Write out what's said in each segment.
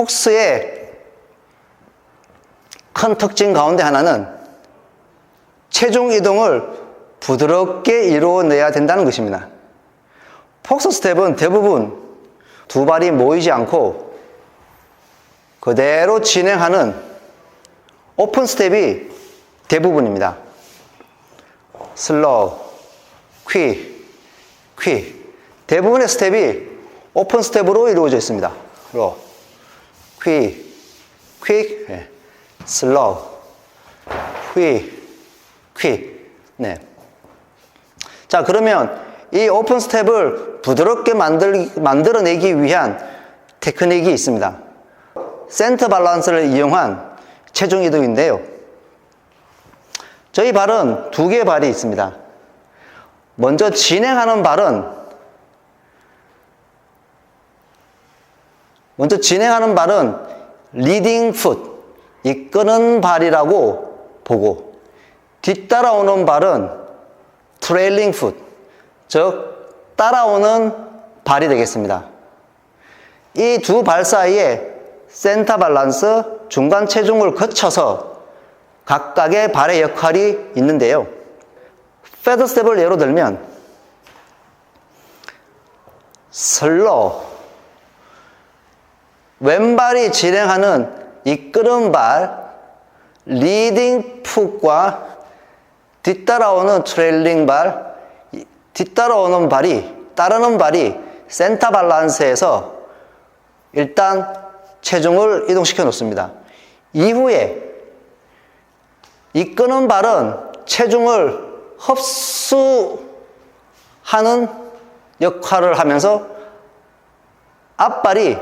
폭스의 큰 특징 가운데 하나는 체중 이동을 부드럽게 이루어내야 된다는 것입니다. 폭스 스텝은 대부분 두 발이 모이지 않고 그대로 진행하는 오픈 스텝이 대부분입니다. 슬로우, 퀴, 퀴. 대부분의 스텝이 오픈 스텝으로 이루어져 있습니다. 로, 퀴, 퀴, 네. 슬로우, 퀴, 퀴. 네. 자, 그러면 이 오픈 스텝을 부드럽게 만들, 만들어내기 위한 테크닉이 있습니다. 센터 밸런스를 이용한 체중 이동인데요. 저희 발은 두 개의 발이 있습니다. 먼저 진행하는 발은 먼저 진행하는 발은 리딩 풋, 이끄는 발이라고 보고 뒤따라오는 발은 트레일링 풋, 즉 따라오는 발이 되겠습니다. 이 두 발 사이에 센터 밸런스, 중간 체중을 거쳐서 각각의 발의 역할이 있는데요. 패드 스텝을 예로 들면 슬로 왼발이 진행하는 이끄는 발 리딩 풋과 뒤따라오는 트레일링 발 뒤따라오는 발이 따르는 발이 센터 밸런스에서 일단 체중을 이동시켜 놓습니다. 이후에 이끄는 발은 체중을 흡수하는 역할을 하면서 앞발이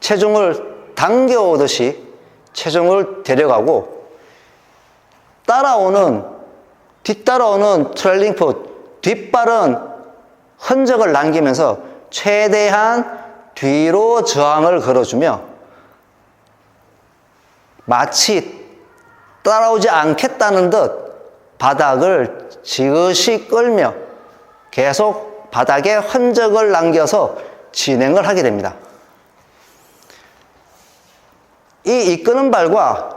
체중을 당겨오듯이 체중을 데려가고 따라오는 뒤따라오는 트레일링 풋 뒷발은 흔적을 남기면서 최대한 뒤로 저항을 걸어주며 마치 따라오지 않겠다는 듯 바닥을 지그시 끌며 계속 바닥에 흔적을 남겨서 진행을 하게 됩니다. 이 이끄는 발과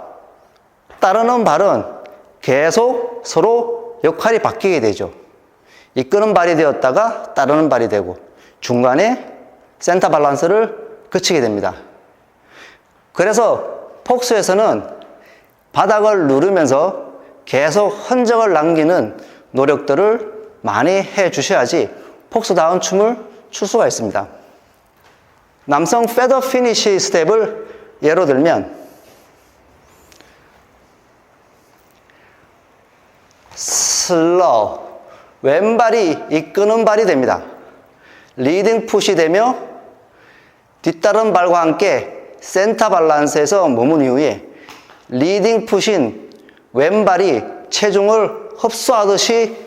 따르는 발은 계속 서로 역할이 바뀌게 되죠. 이끄는 발이 되었다가 따르는 발이 되고 중간에 센터 밸런스를 거치게 됩니다. 그래서 폭스에서는 바닥을 누르면서 계속 흔적을 남기는 노력들을 많이 해 주셔야지 폭스다운 춤을 출 수가 있습니다. 남성 페더 피니시 스텝을 예로 들면 슬로우 왼발이 이끄는 발이 됩니다. 리딩 풋이 되며 뒤따른 발과 함께 센터 밸런스에서 머문 이후에 리딩 풋인 왼발이 체중을 흡수하듯이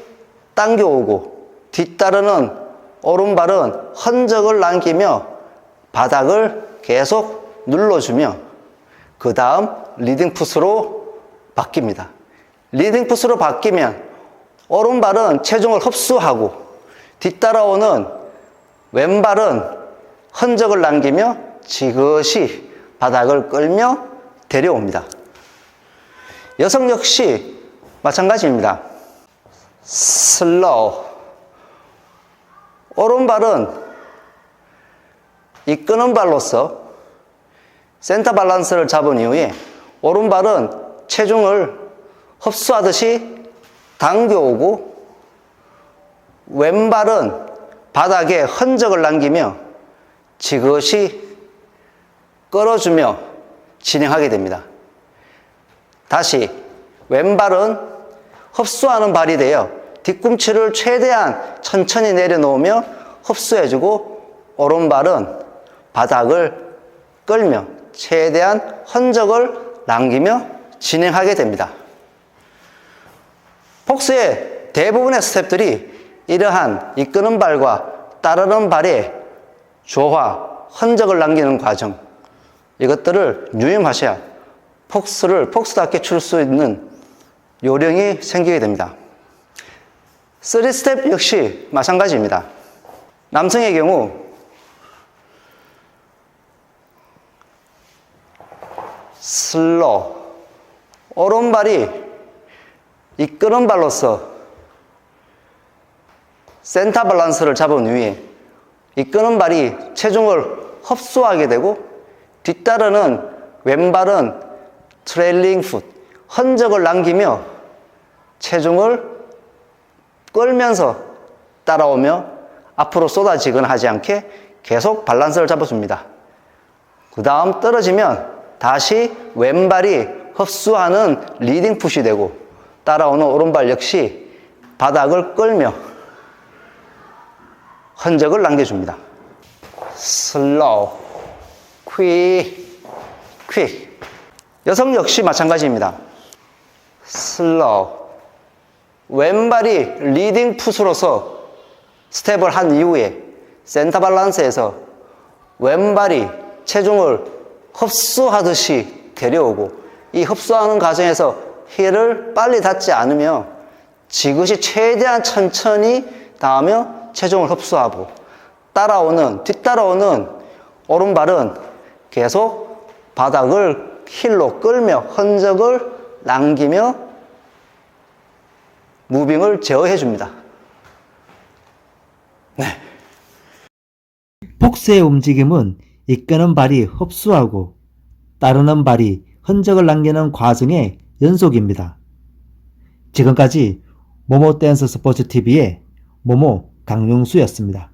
당겨오고 뒤따르는 오른발은 흔적을 남기며 바닥을 계속 눌러주며 그 다음 리딩 풋으로 바뀝니다. 리딩 풋으로 바뀌면 오른발은 체중을 흡수하고 뒤따라오는 왼발은 흔적을 남기며 지그시 바닥을 끌며 데려옵니다. 여성 역시 마찬가지입니다. 슬로우. 오른발은 이 끄는 발로서 센터 밸런스를 잡은 이후에 오른발은 체중을 흡수하듯이 당겨오고 왼발은 바닥에 흔적을 남기며 지그시 끌어주며 진행하게 됩니다. 다시 왼발은 흡수하는 발이 되어 뒤꿈치를 최대한 천천히 내려놓으며 흡수해주고 오른발은 바닥을 끌며 최대한 흔적을 남기며 진행하게 됩니다. 폭스의 대부분의 스텝들이 이러한 이끄는 발과 따르는 발의 조화, 흔적을 남기는 과정 이것들을 유념하셔야 폭스를 폭스답게 출 수 있는 요령이 생기게 됩니다. 3스텝 역시 마찬가지입니다. 남성의 경우 슬로 오른발이 이끄는 발로서 센터 밸런스를 잡은 위에 이끄는 발이 체중을 흡수하게 되고 뒤따르는 왼발은 트레일링 풋 흔적을 남기며 체중을 끌면서 따라오며 앞으로 쏟아지거나 하지 않게 계속 밸런스를 잡아줍니다. 그 다음 떨어지면 다시 왼발이 흡수하는 리딩 풋이 되고 따라오는 오른발 역시 바닥을 끌며 흔적을 남겨줍니다. 슬로우, 퀵, 퀵. 여성 역시 마찬가지입니다. 슬로우. 왼발이 리딩 풋으로서 스텝을 한 이후에 센터 밸런스에서 왼발이 체중을 흡수하듯이 데려오고 이 흡수하는 과정에서 힐을 빨리 닿지 않으며 지그시 최대한 천천히 닿으며 체중을 흡수하고 따라오는 뒤따라오는 오른발은 계속 바닥을 힐로 끌며 흔적을 남기며 무빙을 제어해 줍니다. 폭스의 움직임은 이끄는 발이 흡수하고 따르는 발이 흔적을 남기는 과정의 연속입니다. 지금까지 모모 댄스 스포츠 TV의 모모 강용수였습니다.